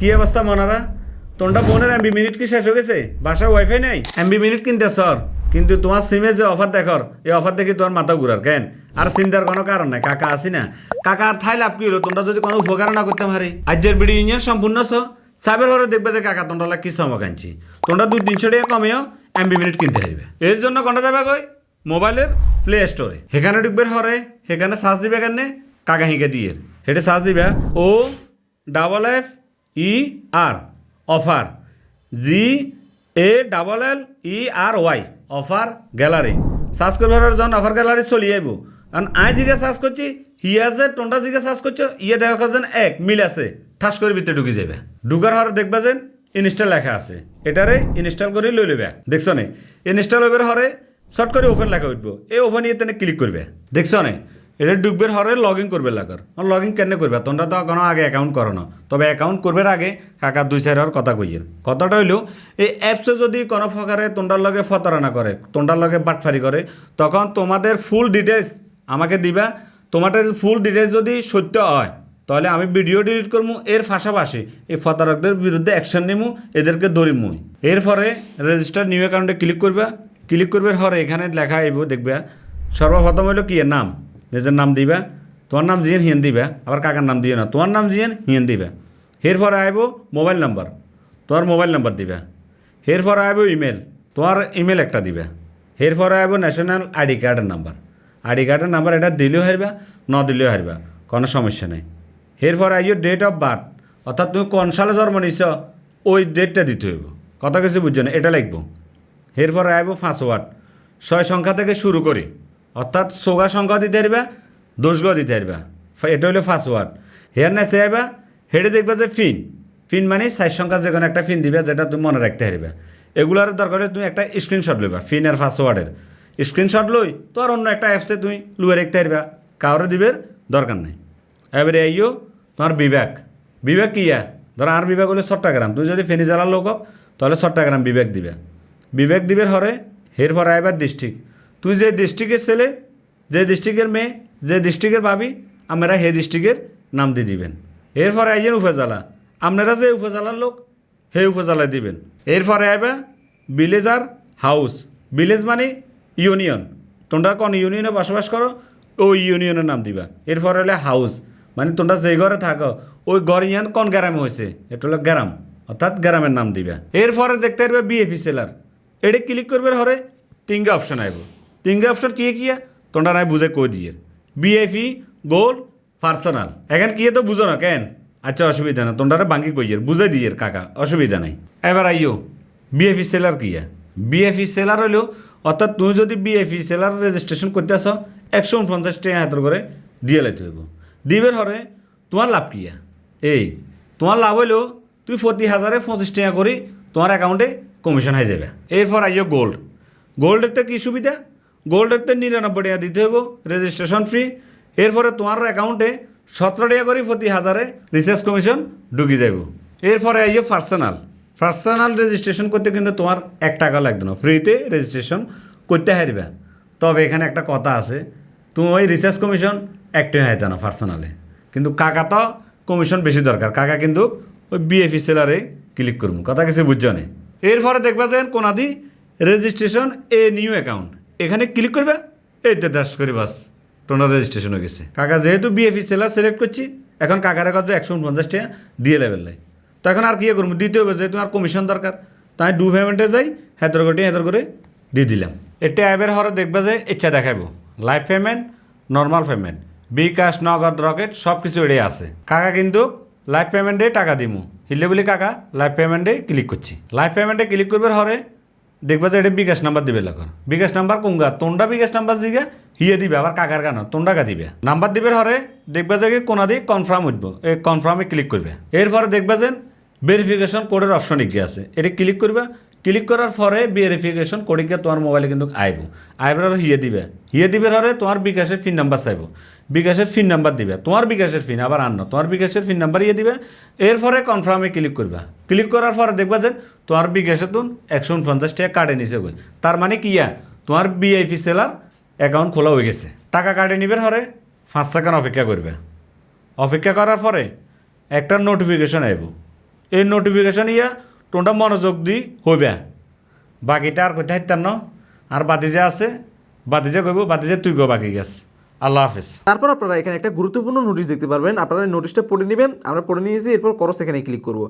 কি অবস্থা মনারা? তোমরা ফোনের এমবি মিনিট কি শেষ হয়ে গেছে? বাসায় ওয়াইফাই নাই? এমবি মিনিট কিনতে সর কিন্তু তোমার সিমে যে অফার দেখর, এই অফার দেখি তোমার মাথা ঘুরার, কেন? আর চিন্তার কোনো কারণ নাই, কাকা আসি না। কাকা, আর থাই লাভ কি হলো? তোমরা যদি কোনো উপকার না করতে পারে আজের বিডি ইউনিয়ন সম্পূর্ণ ছ। সাবের ঘরে দেখবে যে কাকা, তোমরা কি সময় আনছি তোমরা দুই তিনশো টাকা কমেও এমবি মিনিট কিনতে পারবে। এর জন্য কোনটা যাবে কই? মোবাইলের প্লে স্টোরে সেখানে ঢুকবে হরে সেখানে সার্চ দিবে কেন কাকা হিঁকে দিয়ে। হেটে সার্চ দিবে। O double F E R, offer. G, A, double L, E, R, Y, offer gallery. Search করবে যখন অফার গ্যালারি চলি আইব। কারণ আই জিগে সার্চ করছি হিয়া যে টোনটা জিগে সার্চ করছ ইয়ে দেখা যেন এক, মিল আছে। ঠাস করে ভিতরে ঢুকে যাবে ঢুকার হওয়ার দেখবা যেন ইনস্টল লেখা আছে। এটারে ইনস্টল করে লই লইবে। দেখছ নে? ইনস্টল হইবার হরে শর্ট করে ওপেন লেখা উঠবো। এই ওপেন ইয়ে তেনে ক্লিক করবে। দেখছ নে? এটা ডুববের হরে লগ ইন করবে লাগার। লগ ইন কেন করবে? তোমরা তো কোনো আগে অ্যাকাউন্ট করো না। তবে অ্যাকাউন্ট করবার আগে কাকা দুই চার হওয়ার কথা কইয়ের কথাটা হইল, এই অ্যাপসে যদি কোনো ফকারে তোমরার লগে ফতরানা করে তোমরার লগে বাটফারি করে, তখন তোমাদের ফুল ডিটেলস আমাকে দিবা। তোমাদের ফুল ডিটেলস যদি সত্য হয়, তাহলে আমি ভিডিও ডিলিট করব এর পাশাপাশি এই ফতারকদের বিরুদ্ধে অ্যাকশন নিমু, এদেরকে ধরিমু। এরপরে রেজিস্টার নিউ অ্যাকাউন্টে ক্লিক করবা। ক্লিক করবার হরে এখানে লেখা আইব দেখবা। সর্বপ্রথম হইল কি নাম? নিজের নাম দিবা, তোমার নাম জিয়েন হিয়েন দিবা, আবার কাকার নাম দিও না। তোমার নাম জিয়েন হিয়েন দিবা। এরপরে আইব মোবাইল নাম্বার, তোমার মোবাইল নাম্বার দিবা। এরপরে আইব ইমেল, তোমার ইমেল একটা দিবা। এরপরে আইব ন্যাশনাল আইডি কার্ডের নাম্বার। আইডি কার্ডের নাম্বার এটা দিলেও হারবা, ন দিলেও হারবা, কোনো সমস্যা নেই। এরপর আইও ডেট অফ বার্থ অর্থাৎ তুমি কোন সালে জন্ম নিছ, ওই ডেটটা দিতে হইব। কথা কিছু বুঝছ না, এটা লিখব। এরপর আইব পাসওয়ার্ড ছয় সংখ্যা থেকে শুরু করি। অর্থাৎ সোগা সংখ্যা দিতে পারবা দোষগ দিতে পারবা। এটা হলো পাসওয়ার্ড হেয়ার না সে আইবা হেডে দেখবা যে ফিন ফিন মানে সাইজ সংখ্যা যে কোনো একটা ফিন দিবে, যেটা তুমি মনে রাখতে পারবে। এগুলোর দরকার হলে তুমি একটা স্ক্রিনশট লইবা ফিন আর পাসওয়ার্ডের স্ক্রিনশট লই, তো আর অন্য একটা অ্যাপসে তুমি লুয়ে রাখতে পারবা। কাউরে দিবের দরকার নাই। এবারে আইও, তোমার বিবেক। বিবেক কিয়া ধর আর বিবেক হলে চট্টগ্রাম। তুমি যদি ফেনি জেলার লোক তাহলে চট্টগ্রাম বিবেক দিবে। বিবেক দিবের হরে হের পরে আইবার ডিস্ট্রিক্ট তুই যে ডিস্ট্রিক্টের ছেলে, যে ডিস্ট্রিক্টের মেয়ে, যে ডিস্ট্রিক্টের ভাবি আমরা হে ডিস্ট্রিক্টের নাম দিয়ে দিবেন। এরপরে আইজেন উপজেলা। আপনারা যে উপজেলার লোক হে উপজেলায় দিবেন। এরপরে আইবা ভিলেজ আর হাউস ভিলেজ মানে ইউনিয়ন তোমরা কোন ইউনিয়নে বসবাস করো, ওই ইউনিয়নের নাম দিবা। এরপরে হলে হাউস মানে তোমরা যে ঘরে থাকো, ওই ঘর ইয়ান কোন গ্রামে হয়েছে এটা হলো গ্রাম। অর্থাৎ গ্রামের নাম দিবা। এরপরে দেখতে পারবে বিএফি সেলার এটা ক্লিক করবে হরে, তিনটা অপশন আইব। তিনটা অপশন কি কি তোমরা নাই বুঝে কই দিয়ে। বিএফি গোল পার্সোনাল এখন কি তো বুঝো না, কেন? আচ্ছা অসুবিধা না তোমরা বাঙ্গি কইয়ের বুঝে দিয়ে কাকা, অসুবিধা নাই। এবার আইও বিএফি সেলার কিয়া? বিএফি সেলার হইল, অর্থাৎ তুমি যদি বিএফি সেলার রেজিস্ট্রেশন করতে আসো একশো উনপঞ্চাশ টাকা হাতের করে দিয়ে লাইতে হইব। দিবের হরে, তোমার লাভ কিয়া? এই, তোমার লাভ হইল তুই প্রতি হাজারে পঁচিশ টাকা করে, তোমার অ্যাকাউন্টে কমিশন হয়ে যাবে। এরপর আইও গোল্ড গোল্ডের তো কী সুবিধা? গোল্ডের তো নিরানব্বই টাকা দিতে হইব রেজিস্ট্রেশন ফি এরপরে তোমার অ্যাকাউন্টে সতেরো টাকা করে প্রতি হাজারে রিচার্জ কমিশন ঢুকে যাইব। এরপরে আইও পার্সোনাল পার্সোনাল রেজিস্ট্রেশন করতে কিন্তু তোমার এক টাকা লাগবে না। ফ্রিতে রেজিস্ট্রেশন করতে হারবে। তবে এখানে একটা কথা আছে, তুমি ওই রিসার্চ কমিশন একটাই হাইতে না পার্সোনালে কিন্তু কাকা তো কমিশন বেশি দরকার। কাকা কিন্তু ওই বিএফি সেলারে ক্লিক করব। কথা কিছু বুঝছ না? এরপরে দেখবা যে কোনাদি রেজিস্ট্রেশন এ নিউ অ্যাকাউন্ট এখানে ক্লিক করবে, এই তো দাস করে বাস টোনার রেজিস্ট্রেশন হয়ে গেছে। কাকা, যেহেতু বিএফি সেলার সিলেক্ট করছি, এখন কাকার কাছে একশো উনপঞ্চাশ টাকা দিয়ে লেভেল লাই তো এখন আর কী করব? দিতে হবে, যেহেতু আর কমিশন দরকার। তাই ডু পেমেন্টে যাই, হেতর কোটি হেতর করে দিয়ে দিলাম। এটা অ্যাপের হরে দেখবে যে ইচ্ছা দেখাবো live payment normal payment bKash, Nagad, Rocket সব কিছু এটাই আছে। কাকা কিন্তু লাইভ পেমেন্টে টাকা দিমু। হিলে বলি কাকা লাইভ পেমেন্টে ক্লিক করছি। লাইভ পেমেন্টে ক্লিক করবার হরে দেখবা যে এটা বিকাশ নাম্বার দিবে লাগর বিকাশ নাম্বার কোনগা তোমরা বিকাশ নাম্বার দিকে হিয়ে দিবে, আবার কাকার গান, তোমরা গা দিবে। নাম্বার দিবে হরে, দেখবা যে কোনা দিয়ে কনফার্ম উঠবো এই কনফার্মে ক্লিক করবে। এরপরে দেখবা যে ভেরিফিকেশন কোডের অপশন এগিয়ে আছে। এটা ক্লিক করবে ক্লিক করার পরে ভেরিফিকেশন গিয়ে তোমার মোবাইলে কিন্তু আইব। আইবার হিয়ে দিবে। হিয়ে দিবে হরে তোমার বিকাশের ফিন নাম্বার চাইব। বিকাশের ফিন নাম্বার দিবে। তোমার বিকাশের ফিন আবার আন্ন তোমার বিকাশের ফিন নাম্বার ইয়ে দিবে। এরপরে কনফার্মে ক্লিক করবা। ক্লিক করার পরে দেখবা যে তোমার বিকাশে তুন একশো উনপঞ্চাশ টাকা কাটে নিছে গই তার মানে কি ইয়া? তোমার বিআইপি সেলার অ্যাকাউন্ট খোলা হয়ে গেছে। টাকা কাটে নিবে হরে পাঁচ সেকেন্ড অপেক্ষা করবে। অপেক্ষা করার পরে একটা নোটিফিকেশন আইব। এই নোটিফিকেশন ইয়া তোমরা মনোযোগ দি হইবে। বাকিটা আর কোথায় ন। আর যে আছে বাতিজা কইব যে তুই গো বাকি গেছে। আল্লাহ হাফিজ। তারপর আপনারা এখানে একটা গুরুত্বপূর্ণ নোটিশ দেখতে পারবেন। আপনারা নোটিশটা পড়ে নেবেন, আমরা পড়ে নিয়েছি, এরপর করস এখানে ক্লিক করব।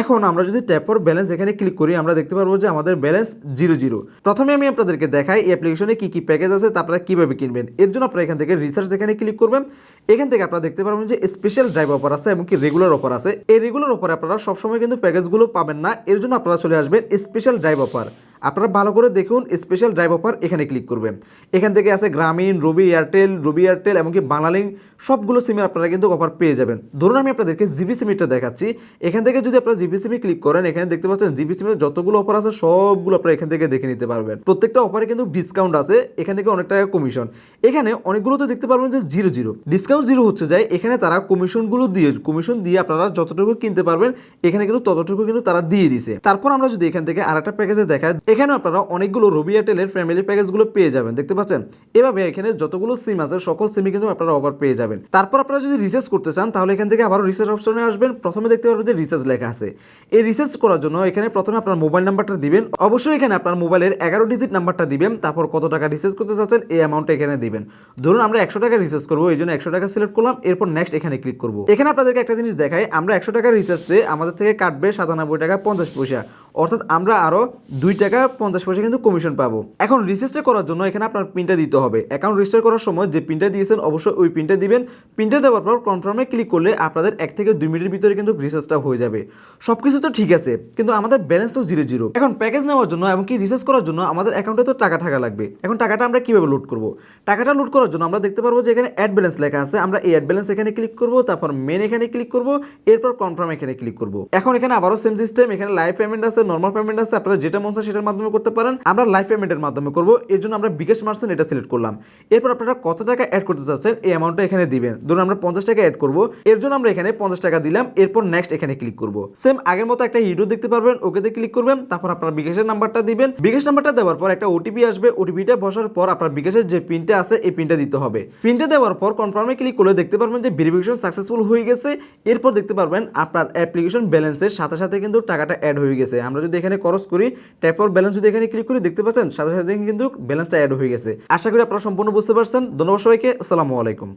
এখন আমরা যদি ট্যাপ ফর ব্যালেন্স এখানে ক্লিক করি, আমরা দেখতে পারব যে আমাদের ব্যালেন্স জিরো জিরো প্রথমে আমি আপনাদেরকে দেখাই এই অ্যাপ্লিকেশনে কী কী প্যাকেজ আছে, তা আপনারা কীভাবে কিনবেন। এর জন্য আপনারা এখান থেকে রিসার্চ এখানে ক্লিক করবেন। এখান থেকে আপনারা দেখতে পারবেন যে স্পেশাল ড্রাইভ অফার আছে এবং কি রেগুলার অফার আছে। এই রেগুলার অফারে আপনারা সবসময় কিন্তু প্যাকেজগুলো পাবেন না, এর জন্য আপনারা চলে আসবেন স্পেশাল ড্রাইভ অফার আপনারা ভালো করে দেখুন স্পেশাল ড্রাইভ অফার এখানে ক্লিক করবেন। এখান থেকে আছে গ্রামীণ রবি এয়ারটেল রবি এয়ারটেল এমনকি বাংলালিঙ্ক সবগুলো সিমের আপনারা কিন্তু অফার পেয়ে যাবেন। ধরুন আমি আপনাদেরকে জিবি সিমিটা দেখাচ্ছি। এখান থেকে যদি আপনারা জিবি সিমি ক্লিক করেন, এখানে দেখতে পাচ্ছেন জিবি সিমের যতগুলো অফার আছে, সবগুলো আপনারা এখান থেকে দেখে নিতে পারবেন। প্রত্যেকটা অফারে কিন্তু ডিসকাউন্ট আছে, এখান থেকে অনেক টাকা কমিশন এখানে অনেকগুলো তো দেখতে পারবেন যে জিরো জিরো ডিসকাউন্ট জিরো হচ্ছে যায়, এখানে তারা কমিশনগুলো দিয়ে কমিশন দিয়ে আপনারা যতটুকু কিনতে পারবেন, এখানে কিন্তু ততটুকু কিন্তু তারা দিয়ে দিছে। তারপর আমরা যদি এখান থেকে আর একটা প্যাকেজে দেখাই, এখানে আপনারা অনেকগুলো রবি এয়ারটেলের ফ্যামিলি প্যাকেজগুলো পেয়ে যাবেন, দেখতে পাচ্ছেন? এভাবে এখানে যতগুলো সিম আছে, সকল সিমই কিন্তু আপনারা অফার পেয়ে যাবেন। তারপর আপনারা যদি রিসার্চ করতে চান, তাহলে এখান থেকে আবারও রিসার্চ অপশনে আসবেন। প্রথমে দেখতে পারবেন যে রিসার্চ লেখা আছে। এই রিসার্চ করার জন্য এখানে প্রথমে আপনার মোবাইল নাম্বারটা দিবেন। অবশ্যই এখানে আপনার মোবাইলের এগারো ডিজিট নাম্বারটা দিবেন। তারপর কত টাকা রিসার্চ করতে চাচ্ছেন, এই অ্যামাউন্টটা এখানে দিবেন। ধরুন আমরা একশো টাকা রিসার্চ করব, এই জন্য একশো টাকা সিলেক্ট করলাম। এরপর নেক্সট এখানে ক্লিক করব। এখানে আপনাদেরকে একটা জিনিস দেখাই। আমরা একশো টাকা রিসার্চে আমাদের থেকে কাটবে সাতানব্বই টাকা পঞ্চাশ পয়সা। অর্থাৎ আমরা আরও দুই টাকা পঞ্চাশ পয়সা কিন্তু কমিশন পাবো। এখন রিসার্চটা করার জন্য এখানে আপনার পিনটা দিতে হবে। অ্যাকাউন্ট রেজিস্টার করার সময় যে পিনটা দিয়েছেন, অবশ্যই ওই পিনটা দিবেন। পিনটা দেওয়ার পর কনফার্মে ক্লিক করলে আপনাদের এক থেকে দুই মিনিটের ভিতরে কিন্তু রিসার্চটা হয়ে যাবে। সব কিছু তো ঠিক আছে, কিন্তু আমাদের ব্যালেন্স তো জিরো জিরো এখন প্যাকেজ নেওয়ার জন্য এমনকি রিসার্চ করার জন্য আমাদের অ্যাকাউন্টে তো টাকা থাকা লাগবে। এখন টাকাটা আমরা কীভাবে লোড করব? টাকাটা লোড করার জন্য আমরা দেখতে পারব যে এখানে অ্যাড ব্যালেন্স লেখা আছে। আমরা এই অ্যাড ব্যালেন্স এখানে ক্লিক করব, তারপর মেন এখানে ক্লিক করব, এরপর কনফার্ম এখানে ক্লিক করব। এখন এখানে আবারও সেম সিস্টেম এখানে লাইভ পেমেন্ট আছে নর্মাল পেমেন্ট আছে, আপনারা যেটা মন চায় সেটার মাধ্যমে করতে পারেন। আমরা লাইভ পেমেন্টের মাধ্যমে করব, এর জন্য আমরা বিকাশ মার্সেন্ট এটা সিলেক্ট করলাম। এরপর আপনারা কত টাকা অ্যাড করতে চাচ্ছেন, এই অ্যামাউন্টটা এখানে দিবেন। ধরুন আমরা পঞ্চাশ টাকা অ্যাড করব, এর জন্য আমরা এখানে পঞ্চাশ টাকা দিলাম, এরপর নেক্সট এখানে ক্লিক করব। সেম আগের মতো একটা ইউটিউব দেখতে পারবেন, ওকেতে ক্লিক করবেন, তারপর আপনার বিকাশের নাম্বারটা দিবেন। বিকাশ নাম্বারটা দেওয়ার পর একটা ওটিপি আসবে ওটিপিটা বসার পর আপনার বিকাশের যে পিনটা আছে, এই পিনটা দিতে হবে। পিনটা দেওয়ার পর কনফার্মে ক্লিক করলে দেখতে পারবেন যে ভেরিফিকেশন সাকসেসফুল হয়ে গেছে। এরপর দেখতে পারবেন আপনার অ্যাপ্লিকেশন ব্যালেন্সের সাথে সাথে কিন্তু টাকাটা অ্যাড হয়ে গেছে। আমরা যদি এখানে খরচ করি ট্যাপর ব্যালেন্স যদি এখানে ক্লিক করি, দেখতে পাচ্ছেন, সাথে সাথে কিন্তু ব্যালেন্সটা অ্যাড হয়ে গেছে। আশা করি আপনারা সম্পূর্ণ বুঝতে পারছেন। ধন্যবাদ সবাইকে। আসসালামু আলাইকুম।